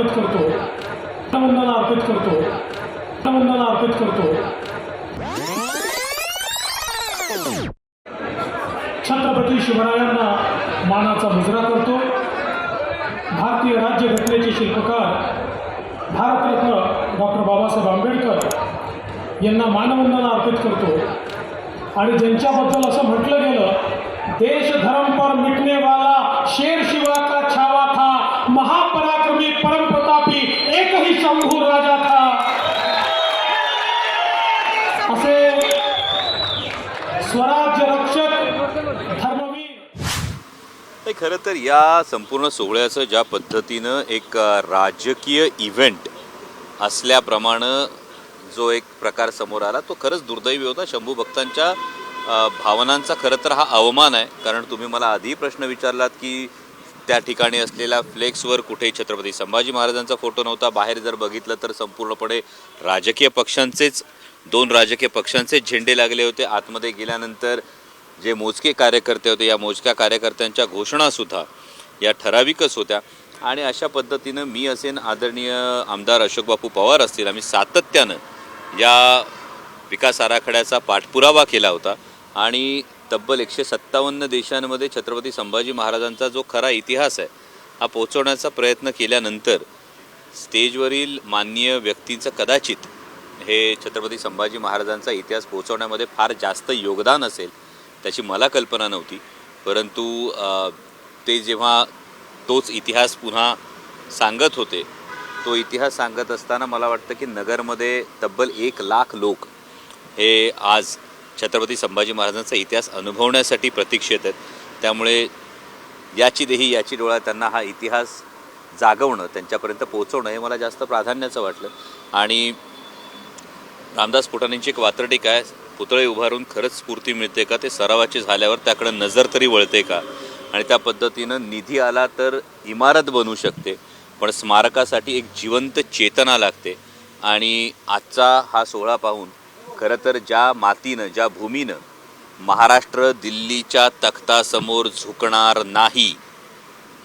अर्पित करतो. वंदना अर्पित करतो. वंदना अर्पित करतो. छत्रपती शिवरायांना मानाचा मुजरा करतो. भारतीय राज्यघटनेचे शिल्पकार भारतरत्न डॉक्टर बाबासाहेब आंबेडकर यांना मानवंदना अर्पित करतो. आणि ज्यांच्याबद्दल असं म्हटलं गेलं देश धर्म पर मिटने वाला शेर शिवा का छावा था महापराक्रमी परम शंभू राजा था। असे स्वराज्य रक्षक धर्मवीर। खरं तर या संपूर्ण सोहळ्याचं ज्या पद्धतीनं एक राजकीय इव्हेंट असल्याप्रमाणे जो एक प्रकार समोर आला तो खरंच दुर्दैवी होता. शंभू भक्तांच्या भावनांचा खरं तर हा अवमान आहे. कारण तुम्ही मला आधी प्रश्न विचारलात की त्या ठिकाणी असलेल्या फ्लेक्सवर कुठेही छत्रपती संभाजी महाराजांचा फोटो नव्हता बाहेर जर बघितलं तर संपूर्णपणे राजकीय पक्षांचेच दोन राजकीय पक्षांचेच झेंडे लागले होते. आतमध्ये गेल्यानंतर जे मोजके कार्यकर्ते होते या मोजक्या कार्यकर्त्यांच्या घोषणासुद्धा या ठराविकच होत्या. आणि अशा पद्धतीनं मी असेन आदरणीय आमदार अशोकबापू पवार असतील आम्ही सातत्यानं या विकास आराखड्याचा पाठपुरावा केला होता. आणि तब्बल एकशे सत्तावन्न देशांमध्ये छत्रपती संभाजी महाराजांचा जो खरा इतिहास आहे हा पोचवण्याचा प्रयत्न केल्यानंतर स्टेजवरील माननीय व्यक्तींचं कदाचित हे छत्रपती संभाजी महाराजांचा इतिहास पोहोचवण्यामध्ये फार जास्त योगदान असेल त्याची मला कल्पना नव्हती. परंतु ते जेव्हा तोच इतिहास पुन्हा सांगत होते तो इतिहास सांगत असताना मला वाटतं की नगरमध्ये तब्बल एक लाख लोक हे आज छत्रपती संभाजी महाराजांचा इतिहास अनुभवण्यासाठी प्रतीक्षेत आहेत. त्यामुळे याची देही याची डोळा त्यांना हा इतिहास जागवणं त्यांच्यापर्यंत पोहोचवणं हे मला जास्त प्राधान्याचं वाटलं. आणि रामदास फुटाणेंची एक वात्रटिक आहे पुतळे उभारून खरंच स्फूर्ती मिळते का? ते सरावाचे झाल्यावर त्याकडे नजर तरी वळते का? आणि त्या पद्धतीनं निधी आला तर इमारत बनू शकते पण स्मारकासाठी एक जिवंत चेतना लागते. आणि आजचा हा सोहळा पाहून खरं तर ज्या मातीनं ज्या भूमीनं महाराष्ट्र दिल्लीच्या तख्तासमोर झुकणार नाही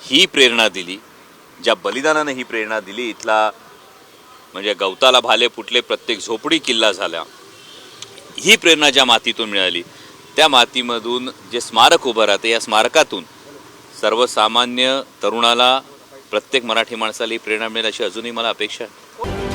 ही प्रेरणा दिली. ज्या बलिदानानं ही प्रेरणा दिली इथला म्हणजे गवताला भाले फुटले प्रत्येक झोपडी किल्ला झाला ही प्रेरणा ज्या मातीतून मिळाली त्या मातीमधून जे स्मारक उभं राहते या स्मारकातून सर्वसामान्य तरुणाला प्रत्येक मराठी माणसाला ही प्रेरणा मिळेल अशी अजूनही मला अपेक्षा आहे.